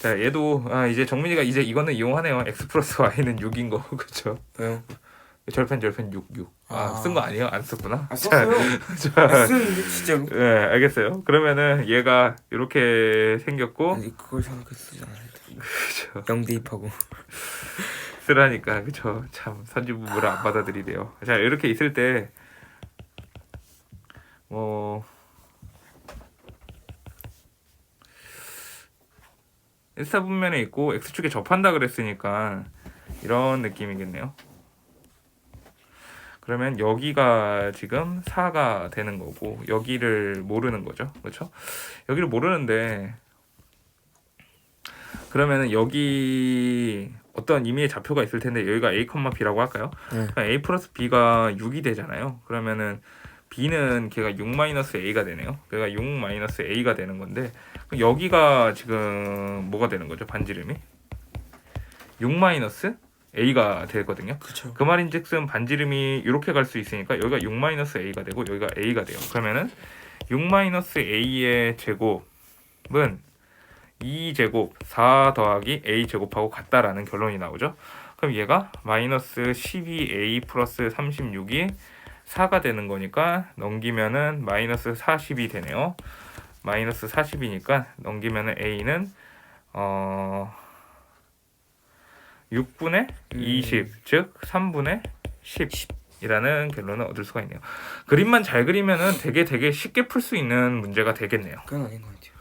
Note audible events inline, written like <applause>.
자 얘도 아 이제 정민이가 이제 이거는 이용하네요. x 플러스 y는 6인 거 <laughs> 그렇죠? 왜요? 절편 절편 6 6. 아. 아쓴 거 아 니에요? 안 썼구나. 아 썼어요. 자, <laughs> 아, 진짜로. 네 알겠어요. 그러면은 얘가 이렇게 생겼고 아니 그걸 생각해 쓰지 않아요. 그죠? 영 대입하고. <laughs> 쓰라니까 그쵸? 참 선진부부를 안 받아들이네요. 자 이렇게 있을 때 뭐. 일사 분면에 있고 x축에 접한다 그랬으니까 이런 느낌이겠네요. 그러면 여기가 지금 4가 되는 거고 여기를 모르는 거죠. 그렇죠? 여기를 모르는데 그러면은 여기 어떤 임의의 좌표가 있을 텐데 여기가 a, b라고 할까요? 네. 그러니까 a 플러스 b가 6이 되잖아요. 그러면은 b는 걔가 6 마이너스 a가 되네요. 그러니까 6 마이너스 a가 되는 건데 여기가 지금 뭐가 되는 거죠? 반지름이 6 마이너스 a가 되거든요. 그쵸. 그 말인즉슨 반지름이 이렇게 갈 수 있으니까 여기가 6 마이너스 a가 되고 여기가 a가 돼요. 그러면은 6 마이너스 a의 제곱은 2 제곱 4 더하기 a 제곱하고 같다라는 결론이 나오죠. 그럼 얘가 마이너스 12a 플러스 36이 4가 되는 거니까 넘기면은 마이너스 40이 되네요. 마이너스 40이니까 넘기면은 a는 어 6분의 음. 20, 즉 3분의 10이라는 결론을 얻을 수가 있네요. 그림만 잘 그리면은 되게 되게 쉽게 풀 수 있는 문제가 되겠네요. 그건 아닌 것 같아요.